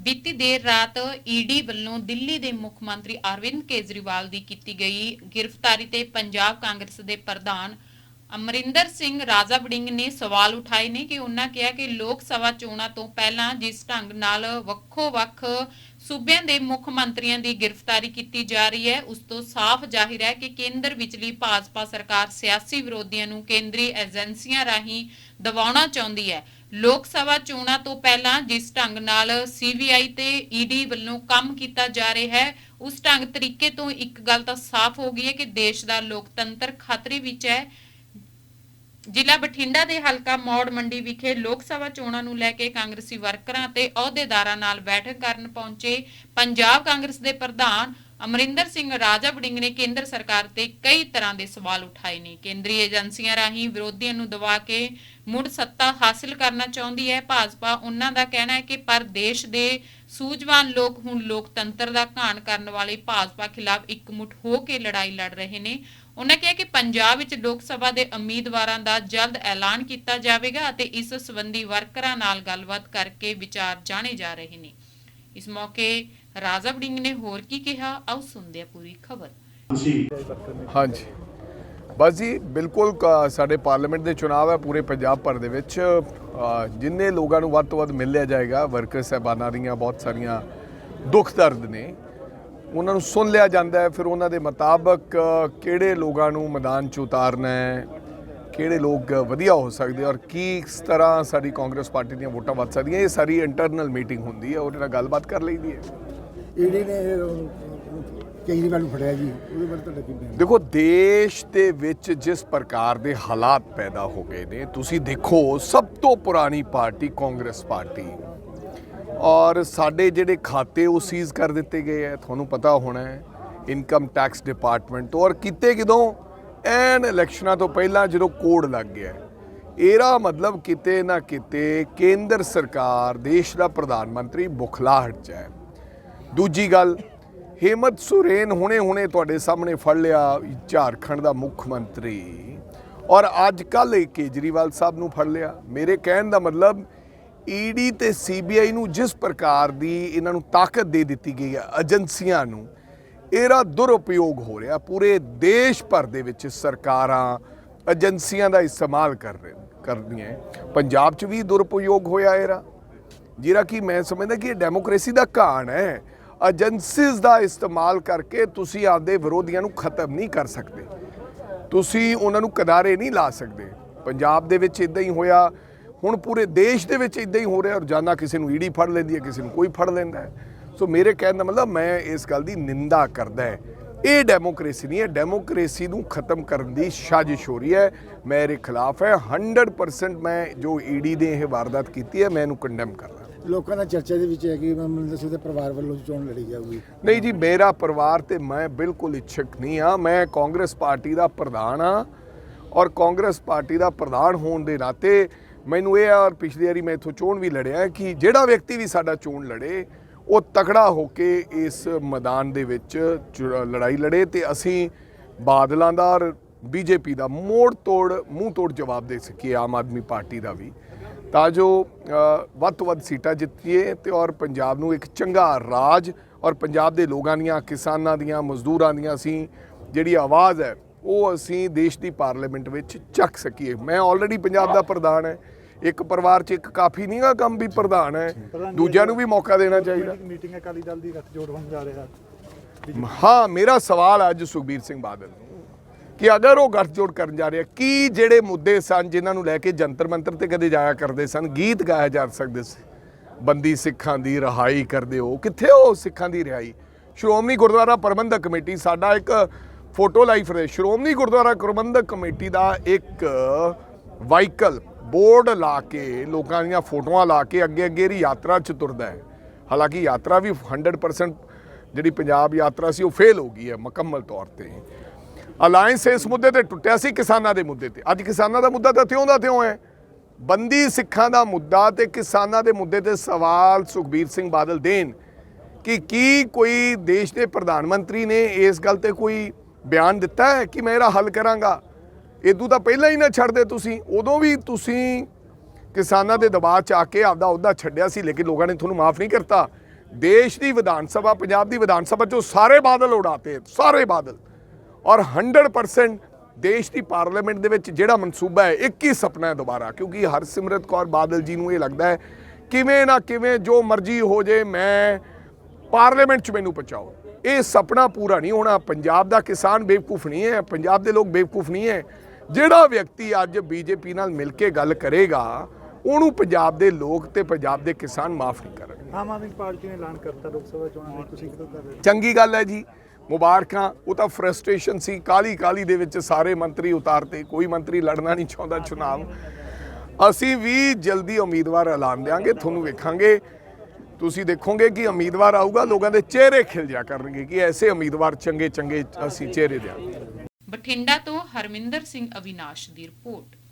ਬੀਤੀ ਦੇਰ ਰਾਤ ਈਡੀ ਵੱਲੋਂ ਦਿੱਲੀ ਦੇ ਮੁੱਖ ਮੰਤਰੀ ਅਰਵਿੰਦ ਕੇਜਰੀਵਾਲ ਦੀ ਕੀਤੀ ਗਈ ਗ੍ਰਿਫਤਾਰੀ ਤੇ ਪੰਜਾਬ ਕਾਂਗਰਸ ਦੇ ਪ੍ਰਧਾਨ ਅਮਰਿੰਦਰ ਸਿੰਘ ਰਾਜਾ ਵੜਿੰਗ ਨੇ ਸਵਾਲ ਉਠਾਏ ਨੇ ਕਿ ਉਹਨਾਂ ਕਿਹਾ ਕਿ ਲੋਕ ਸਭਾ ਚੋਣਾਂ ਤੋਂ ਪਹਿਲਾਂ ਜਿਸ ਢੰਗ ਨਾਲ ਵੱਖੋ-ਵੱਖ ਸੂਬਿਆਂ ਦੇ ਮੁੱਖ ਮੰਤਰੀਆਂ ਦੀ ਗ੍ਰਿਫਤਾਰੀ ਕੀਤੀ ਜਾ ਰਹੀ ਹੈ, ਉਸ ਤੋਂ ਸਾਫ਼ ਜ਼ਾਹਿਰ ਹੈ ਕਿ ਕੇਂਦਰ ਵਿਚਲੀ ਭਾਜਪਾ ਸਰਕਾਰ ਸਿਆਸੀ ਵਿਰੋਧੀਆਂ ਨੂੰ ਕੇਂਦਰੀ ਏਜੰਸੀਆਂ ਰਾਹੀਂ ਦਬਾਉਣਾ ਚਾਹੁੰਦੀ ਹੈ। ਲੋਕ ਸਭਾ ਚੋਣਾਂ ਤੋਂ ਪਹਿਲਾਂ ਜਿਸ ਢੰਗ ਨਾਲ ਸੀਬੀਆਈ ਤੇ ਈਡੀ ਵੱਲੋਂ ਕੰਮ ਕੀਤਾ ਜਾ ਰਿਹਾ ਹੈ, ਉਸ ਢੰਗ ਤਰੀਕੇ ਤੋਂ ਇੱਕ ਗੱਲ ਤਾਂ ਸਾਫ਼ ਹੋ ਗਈ ਹੈ ਕਿ ਦੇਸ਼ ਦਾ ਲੋਕਤੰਤਰ ਖਤਰੇ ਵਿੱਚ ਹੈ। ਜ਼ਿਲ੍ਹਾ ਬਠਿੰਡਾ ਦੇ ਹਲਕਾ ਮੌੜ ਮੰਡੀ ਵਿਖੇ ਲੋਕ ਸਭਾ ਚੋਣਾਂ ਨੂੰ ਲੈ ਕੇ ਕਾਂਗਰਸੀ ਵਰਕਰਾਂ ਤੇ ਅਹੁਦੇਦਾਰਾਂ ਨਾਲ ਬੈਠਕ ਕਰਨ ਪਹੁੰਚੇ ਪੰਜਾਬ ਕਾਂਗਰਸ ਦੇ ਪ੍ਰਧਾਨ ਅਮਰਿੰਦਰ ਸਿੰਘ ਰਾਜਾ ਵੜਿੰਗ ਨੇ ਕੇਂਦਰ ਸਰਕਾਰ ਤੇ ਕਈ ਤਰ੍ਹਾਂ ਦੇ ਸਵਾਲ ਉਠਾਏ ਨੇ। ਕੇਂਦਰੀ ਏਜੰਸੀਆਂ ਰਾਹੀਂ ਵਿਰੋਧੀਆਂ ਨੂੰ ਦਬਾ ਕੇ ਮੁੜ ਸੱਤਾ ਹਾਸਲ ਕਰਨਾ ਚਾਹੁੰਦੀ ਹੈ। ਭਾਜਪਾ ਉਹਨਾਂ ਦਾ ਕਹਿਣਾ ਹੈ ਕਿ ਪਰ ਦੇਸ਼ ਦੇ ਸੂਝਵਾਨ ਲੋਕ ਹੁਣ ਲੋਕਤੰਤਰ ਦਾ ਘਾਣ ਕਰਨ ਵਾਲੇ ਭਾਜਪਾ ਖਿਲਾਫ ਇਕਮੁੱਠ ਹੋ ਕੇ ਲੜਾਈ ਲੜ ਰਹੇ ਨੇ। ਉਹਨਾਂ ਕਿਹਾ ਕਿ ਪੰਜਾਬ ਵਿੱਚ ਲੋਕ ਸਭਾ ਦੇ ਉਮੀਦਵਾਰਾਂ ਦਾ ਜਲਦ ਐਲਾਨ ਕੀਤਾ ਜਾਵੇਗਾ ਅਤੇ ਇਸ ਸੰਬੰਧੀ ਵਰਕਰਾਂ ਨਾਲ ਗੱਲਬਾਤ ਕਰਕੇ ਵਿਚਾਰ ਜਾਣੇ ਜਾ ਰਹੇ ਨੇ। ਇਸ ਮੌਕੇ ਰਾਜਾ ਵੜਿੰਗ ਨੇ ਹੋਰ ਕੀ ਕਿਹਾ? ਆਓ ਸੁਣਦੇ ਹਾਂ ਪੂਰੀ ਖਬਰ। ਹਾਂਜੀ। ਬਸ ਜੀ ਬਿਲਕੁਲ ਕ- ਸਾਡੇ ਪਾਰਲੀਮੈਂਟ ਦੇ ਚੁਣਾਵ ਹੈ ਪੂਰੇ ਪੰਜਾਬ ਭਰ ਦੇ ਵਿੱਚ। ਜਿੰਨੇ ਲੋਕਾਂ ਨੂੰ ਵੱਧ ਤੋਂ ਵੱਧ ਮਿਲ ਲਿਆ ਜਾਏਗਾ ਵਰਕਰ ਸਹਿਬਾਨਾਂ ਦੀਆਂ ਬਹੁਤ ਸਾਰੀਆਂ ਦੁੱਖ ਦਰਦ ਨੇ ਉਹਨਾਂ ਨੂੰ ਸੁਣ ਲਿਆ ਜਾਂਦਾ ਹੈ। ਫਿਰ ਉਹਨਾਂ ਦੇ ਮੁਤਾਬਕ ਕਿਹੜੇ ਲੋਕਾਂ ਨੂੰ ਮੈਦਾਨ 'ਚ ਉਤਾਰਨਾ ਹੈ ਕਿਹੜੇ ਲੋਕ ਵਧੀਆ ਹੋ ਸਕਦੇ ਔਰ ਕਿਸ ਤਰ੍ਹਾਂ ਸਾਡੀ ਕਾਂਗਰਸ ਪਾਰਟੀ ਦੀਆਂ ਵੋਟਾਂ ਵੱਧ ਸਕਦੀਆਂ ਇਹ ਸਾਰੀ ਇੰਟਰਨਲ ਮੀਟਿੰਗ ਹੁੰਦੀ ਹੈ ਉਹਦੇ ਨਾਲ ਗੱਲਬਾਤ ਕਰ ਲਈਦੀ ਹੈ। ਈਡੀ ਨੇ ਕੇਜਰੀਵਾਲ ਨੂੰ ਫੜਿਆ ਜੀ, ਉਹਦੇ ਬਾਰੇ ਤੁਹਾਡਾ ਕੀ ਬਿਆਨ ਦੇਖੋ, ਦੇਸ਼ ਦੇ ਵਿੱਚ ਜਿਸ ਪ੍ਰਕਾਰ ਦੇ ਹਾਲਾਤ ਪੈਦਾ ਹੋ ਗਏ ਨੇ, ਤੁਸੀਂ ਦੇਖੋ, ਸਭ ਤੋਂ ਪੁਰਾਣੀ ਪਾਰਟੀ ਕਾਂਗਰਸ ਪਾਰਟੀ। ਔਰ ਸਾਡੇ ਜਿਹੜੇ ਖਾਤੇ ਉਹ ਸੀਜ਼ ਕਰ ਦਿੱਤੇ ਗਏ ਹੈ, ਤੁਹਾਨੂੰ ਪਤਾ ਹੋਣਾ ਹੈ, ਇਨਕਮ ਟੈਕਸ ਡਿਪਾਰਟਮੈਂਟ ਤੋਂ। ਔਰ ਕਿਤੇ ਕਿਦੋਂ? ਐਨ ਇਲੈਕਸ਼ਨਾਂ ਤੋਂ ਪਹਿਲਾਂ ਜਦੋਂ ਕੋਡ ਲੱਗ ਗਿਆ ਇਹਦਾ ਮਤਲਬ ਕਿਤੇ ਨਾ ਕਿਤੇ ਕੇਂਦਰ ਸਰਕਾਰ, ਦੇਸ਼ ਦਾ ਪ੍ਰਧਾਨ ਮੰਤਰੀ ਬੁਖਲਾਹਟ ਚ ਹੈ। ਦੂਜੀ ਗੱਲ, ਹੇਮਤ ਸੁਰੇਨ ਹੁਣੇ-ਹੁਣੇ ਤੁਹਾਡੇ ਸਾਹਮਣੇ ਫੜ ਲਿਆ ਝਾਰਖੰਡ ਦਾ ਮੁੱਖ ਮੰਤਰੀ। ਔਰ ਅੱਜ ਕੱਲ ਕੇਜਰੀਵਾਲ ਸਾਹਿਬ ਨੂੰ ਫੜ ਲਿਆ। ਮੇਰੇ ਕਹਿਣ ਦਾ ਮਤਲਬ ਈਡੀ ਤੇ ਸੀਬੀਆਈ ਨੂੰ ਜਿਸ ਪ੍ਰਕਾਰ ਦੀ ਇਹਨਾਂ ਨੂੰ ਤਾਕਤ ਦੇ ਦਿੱਤੀ ਗਈ ਹੈ, ਏਜੰਸੀਆਂ ਨੂੰ, ਇਹਦਾ ਦੁਰਉਪਯੋਗ ਹੋ ਰਿਹਾ। ਪੂਰੇ ਦੇਸ਼ ਭਰ ਦੇ ਵਿੱਚ ਸਰਕਾਰਾਂ ਏਜੰਸੀਆਂ ਦਾ ਇਸਤੇਮਾਲ ਕਰ ਰਹੇ, ਕਰਦੀਆਂ ਪੰਜਾਬ 'ਚ ਵੀ ਦੁਰਉਪਯੋਗ ਹੋਇਆ ਇਹਦਾ। ਜਿਹੜਾ ਕਿ ਮੈਂ ਸਮਝਦਾ ਕਿ ਇਹ ਡੈਮੋਕ੍ਰੇਸੀ ਦਾ ਘਾਣ ਹੈ। ਏਜੰਸੀਜ਼ ਦਾ ਇਸਤੇਮਾਲ ਕਰਕੇ ਤੁਸੀਂ ਆਪਦੇ ਵਿਰੋਧੀਆਂ ਨੂੰ ਖਤਮ ਨਹੀਂ ਕਰ ਸਕਦੇ। ਤੁਸੀਂ ਉਹਨਾਂ ਨੂੰ ਕਿਨਾਰੇ ਨਹੀਂ ਲਾ ਸਕਦੇ। ਪੰਜਾਬ ਦੇ ਵਿੱਚ ਇਦਾਂ ਹੀ ਹੋਇਆ, ਹੁਣ ਪੂਰੇ ਦੇਸ਼ ਦੇ ਵਿੱਚ ਇਦਾਂ ਹੀ ਹੋ ਰਿਹਾ, ਰੋਜ਼ਾਨਾ ਕਿਸੇ ਨੂੰ ਈਡੀ ਫੜ ਲੈਂਦੀ ਹੈ, ਕਿਸੇ ਨੂੰ ਕੋਈ ਫੜ ਲੈਂਦਾ ਹੈ। ਸੋ ਮੇਰੇ ਕਹਿਣ ਦਾ ਮਤਲਬ ਮੈਂ ਇਸ ਗੱਲ ਦੀ ਨਿੰਦਾ ਕਰਦਾ ਹੈ। ਇਹ ਡੈਮੋਕ੍ਰੇਸੀ ਨਹੀਂ ਹੈ, ਡੈਮੋਕ੍ਰੇਸੀ ਨੂੰ ਖਤਮ ਕਰਨ ਦੀ ਸਾਜ਼ਿਸ਼ ਹੋ ਰਹੀ ਹੈ। ਮੈਂ ਇਹਦੇ ਖਿਲਾਫ ਹੈ। 100% ਮੈਂ ਜੋ ਈਡੀ ਨੇ ਇਹ ਵਾਰਦਾਤ ਕੀਤੀ ਹੈ, ਮੈਂ ਇਹਨੂੰ ਕੰਡੈਮ ਕਰਦਾ ਲੋਕਾਂ ਦਾ ਚਰਚਾ ਦੇ ਵਿੱਚ ਹੈ ਕਿ ਮਨਿੰਦਰ ਸਿੰਘ ਦੇ ਪਰਿਵਾਰ ਵੱਲੋਂ ਚੋਣ ਲੜੀ ਜਾਊਗੀ। ਨਹੀਂ ਜੀ, ਮੇਰਾ ਪਰਿਵਾਰ ਤੇ ਮੈਂ ਬਿਲਕੁਲ ਇੱਛਕ ਨਹੀਂ ਆ ਮੈਂ ਕਾਂਗਰਸ ਪਾਰਟੀ ਦਾ ਪ੍ਰਧਾਨ ਆ ਔਰ ਕਾਂਗਰਸ ਪਾਰਟੀ ਦਾ ਪ੍ਰਧਾਨ ਹੋਣ ਦੇ ਨਾਤੇ ਮੈਨੂੰ ਇਹ ਆ ਔਰ ਪਿਛਲੀ ਵਾਰੀ ਮੈਂ ਇਥੋਂ ਚੋਣ ਵੀ ਲੜਿਆ ਕਿ ਜਿਹੜਾ ਵਿਅਕਤੀ ਵੀ ਸਾਡਾ ਚੋਣ ਲੜੇ, ਉਹ ਤਕੜਾ ਹੋ ਕੇ ਇਸ ਮੈਦਾਨ ਦੇ ਵਿੱਚ ਚੁ- ਲੜਾਈ ਲੜੇ ਤੇ ਅਸੀਂ ਬਾਦਲਾਂ ਦਾ ਔਰ ਬੀਜੇਪੀ ਦਾ ਮੋੜ ਤੋੜ, ਮੂੰਹ ਤੋੜ ਜਵਾਬ ਦੇ ਸਕੀਏ ਆਮ ਆਦਮੀ ਪਾਰਟੀ ਦਾ ਵੀ। ਤਾਂ ਜੋ ਵੱਧ ਤੋਂ ਵੱਧ ਸੀਟਾਂ ਜਿੱਤੀਏ ਤੇ ਔਰ ਪੰਜਾਬ ਨੂੰ ਇੱਕ ਚੰਗਾ ਰਾਜ ਔਰ ਪੰਜਾਬ ਦੇ ਲੋਕਾਂ ਦੀਆਂ ਕਿਸਾਨਾਂ ਦੀਆਂ ਮਜ਼ਦੂਰਾਂ ਦੀਆਂ ਅਸੀਂ ਜਿਹੜੀ ਆਵਾਜ਼ ਹੈ ਉਹ ਅਸੀਂ ਦੇਸ਼ ਦੀ ਪਾਰਲੀਮੈਂਟ ਵਿੱਚ ਚੱਕ ਸਕੀਏ। ਮੈਂ ਆਲਰੇਡੀ ਪੰਜਾਬ ਦਾ ਪ੍ਰਧਾਨ ਹੈ। ਇੱਕ ਪਰਿਵਾਰ 'ਚ ਇੱਕ ਕਾਫੀ ਨਹੀਂਗਾ ਕੰਮ ਵੀ ਪ੍ਰਧਾਨ ਹੈ। ਦੂਜਿਆਂ ਨੂੰ ਵੀ ਮੌਕਾ ਦੇਣਾ ਚਾਹੀਦਾ। ਮੀਟਿੰਗ ਅਕਾਲੀ ਦਲ ਦੀ ਗੱਠਜੋੜ ਹੋਣ ਜਾ ਰਿਹਾ। ਹਾਂ ਮੇਰਾ ਸਵਾਲ ਅੱਜ ਸੁਖਬੀਰ ਸਿੰਘ ਬਾਦਲ ਨੂੰ। ਕਿ ਅਗਰ ਉਹ ਗੱਠਜੋੜ ਕਰਨ ਜਾ ਰਿਹਾ, ਕੀ ਜਿਹੜੇ ਮੁੱਦੇ ਸਨ ਜਿਨ੍ਹਾਂ ਨੂੰ ਲੈ ਕੇ ਜੰਤਰ ਮੰਤਰ ਤੇ ਕਦੇ ਜਾਇਆ ਕਰਦੇ ਸਨ, ਗੀਤ ਗਾਇਆ ਜਾ ਸਕਦੇ ਸੀ? ਬੰਦੀ ਸਿੱਖਾਂ ਦੀ ਰਹਾਈ ਕਰਦੇ ਹੋ, ਕਿੱਥੇ ਉਹ ਸਿੱਖਾਂ ਦੀ ਰਿਹਾਈ? ਸ਼੍ਰੋਮਣੀ ਗੁਰਦੁਆਰਾ ਪ੍ਰਬੰਧਕ ਕਮੇਟੀ ਸਾਡਾ ਇੱਕ ਫੋਟੋ ਲਾਈਫ ਦੇ ਸ਼੍ਰੋਮਣੀ ਗੁਰਦੁਆਰਾ ਪ੍ਰਬੰਧਕ ਕਮੇਟੀ ਦਾ ਇੱਕ ਵਾਹੀਕਲ ਬੋਰਡ ਲਾ ਕੇ, ਲੋਕਾਂ ਦੀਆਂ ਫੋਟੋਆਂ ਲਾ ਕੇ ਅੱਗੇ ਅੱਗੇ ਦੀ ਯਾਤਰਾ ਚ ਤੁਰਦਾ ਹੈ। ਹਾਲਾਂਕਿ ਯਾਤਰਾ ਵੀ 100% ਜਿਹੜੀ ਪੰਜਾਬ ਯਾਤਰਾ ਸੀ, ਉਹ ਫੇਲ ਹੋ ਗਈ ਹੈ ਮੁਕੰਮਲ ਤੌਰ ਤੇ। ਅਲਾਈਅੰਸ ਇਸ ਮੁੱਦੇ ਤੇ ਟੁੱਟਿਆ ਸੀ, ਕਿਸਾਨਾਂ ਦੇ ਮੁੱਦੇ ਤੇ। ਅੱਜ ਕਿਸਾਨਾਂ ਦਾ ਮੁੱਦਾ ਤਾਂ ਤਿਉਂ ਦਾ ਤਿਉਂ ਹੈ। ਬੰਦੀ ਸਿੱਖਾਂ ਦਾ ਮੁੱਦਾ ਤੇ ਕਿਸਾਨਾਂ ਦੇ ਮੁੱਦੇ ਤੇ ਸਵਾਲ ਸੁਖਬੀਰ ਸਿੰਘ ਬਾਦਲ ਦੇਣ ਕਿ ਕੀ ਕੋਈ ਦੇਸ਼ ਦੇ ਪ੍ਰਧਾਨ ਮੰਤਰੀ ਨੇ ਇਸ ਗੱਲ ਤੇ ਕੋਈ ਬਿਆਨ ਦਿੱਤਾ ਹੈ ਕਿ ਮੈਂ ਇਹਦਾ ਹੱਲ ਕਰਾਂਗਾ? ਇਦੋਂ ਤਾਂ ਪਹਿਲਾਂ ਹੀ ਨਾ ਛੱਡਦੇ ਤੁਸੀਂ। ਉਦੋਂ ਵੀ ਤੁਸੀਂ ਕਿਸਾਨਾਂ ਦੇ ਦਬਾਅ ਚ ਆ ਕੇ ਆਪਦਾ ਅਹੁਦਾ ਛੱਡਿਆ ਸੀ, ਲੇਕਿਨ ਲੋਕਾਂ ਨੇ ਤੁਹਾਨੂੰ ਮਾਫ ਨਹੀਂ ਕਰਤਾ। ਦੇਸ਼ ਦੀ ਵਿਧਾਨ ਸਭਾ, ਪੰਜਾਬ ਦੀ ਵਿਧਾਨ ਸਭਾ ਚੋਂ ਸਾਰੇ ਬਾਦਲ ਉਡਾਤੇ, ਸਾਰੇ ਬਾਦਲ। ਔਰ 100% ਦੇਸ਼ ਦੀ ਪਾਰਲੀਮੈਂਟ ਦੇ ਵਿੱਚ ਜਿਹੜਾ ਮਨਸੂਬਾ ਹੈ ਇੱਕ ਹੀ ਸੁਪਨਾ ਹੈ ਦੁਬਾਰਾ। ਕਿਉਂਕਿ ਹਰਸਿਮਰਤ ਕੌਰ ਬਾਦਲ ਜੀ ਨੂੰ ਇਹ ਲੱਗਦਾ ਹੈ ਕਿਵੇਂ ਨਾ ਕਿਵੇਂ ਜੋ ਮਰਜ਼ੀ ਹੋ ਜੇ ਮੈਂ ਪਾਰਲੀਮੈਂਟ 'ਚ ਮੈਨੂੰ ਪਹੁੰਚਾਓ। ਇਹ ਸੁਪਨਾ ਪੂਰਾ ਨਹੀਂ ਹੋਣਾ। ਪੰਜਾਬ ਦਾ ਕਿਸਾਨ ਬੇਵਕੂਫ ਨਹੀਂ ਹੈ ਪੰਜਾਬ ਦੇ ਲੋਕ ਬੇਵਕੂਫ ਨਹੀਂ ਹੈ। ਜਿਹੜਾ ਵਿਅਕਤੀ ਅੱਜ ਬੀਜੇਪੀ ਨਾਲ ਮਿਲ ਕੇ ਗੱਲ ਕਰੇਗਾ ਉਹਨੂੰ ਪੰਜਾਬ ਦੇ ਲੋਕ ਤੇ ਪੰਜਾਬ ਦੇ ਕਿਸਾਨ ਮਾਫ ਨਹੀਂ ਕਰਨਗੇ। ਆਮ ਆਦਮੀ ਪਾਰਟੀ ਨੇ ਐਲਾਨ ਕਰਤਾ ਲੋਕ ਸਭਾ ਚੋਣਾਂ ਲਈ ਤੁਸੀਂ ਕਿਦੋਂ ਕਰ ਰਹੇ ਚੰਗੀ ਗੱਲ ਹੈ ਜੀ। ਮੁਬਾਰਕਾਂ, ਉਹ ਤਾਂ ਫਰਸਟ੍ਰੇਸ਼ਨ ਸੀ ਕਾਲੀ ਕਾਲੀ ਦੇ ਵਿੱਚ ਸਾਰੇ ਮੰਤਰੀ ਉਤਾਰਤੇ, ਕੋਈ ਮੰਤਰੀ ਲੜਨਾ ਨਹੀਂ ਚਾਹੁੰਦਾ ਚੁਣਾਵ। ਅਸੀਂ ਵੀ ਜਲਦੀ ਉਮੀਦਵਾਰ ਐਲਾਨ ਦਿਆਂਗੇ, ਤੁਹਾਨੂੰ ਵੇਖਾਂਗੇ। ਤੁਸੀਂ ਦੇਖੋਗੇ ਕਿ ਉਮੀਦਵਾਰ ਆਊਗਾ, ਲੋਕਾਂ ਦੇ ਚਿਹਰੇ ਖਿਲ ਜਾ ਕਰਨਗੇ ਕਿ ਐਸੇ ਉਮੀਦਵਾਰ ਚੰਗੇ ਚੰਗੇ ਅਸੀਂ ਚਿਹਰੇ ਦਿਆਂਗੇ। ਬਠਿੰਡਾ ਤੋਂ ਹਰਮਿੰਦਰ ਸਿੰਘ ਅਵਿਨਾਸ਼ ਦੀ ਰਿਪੋਰਟ।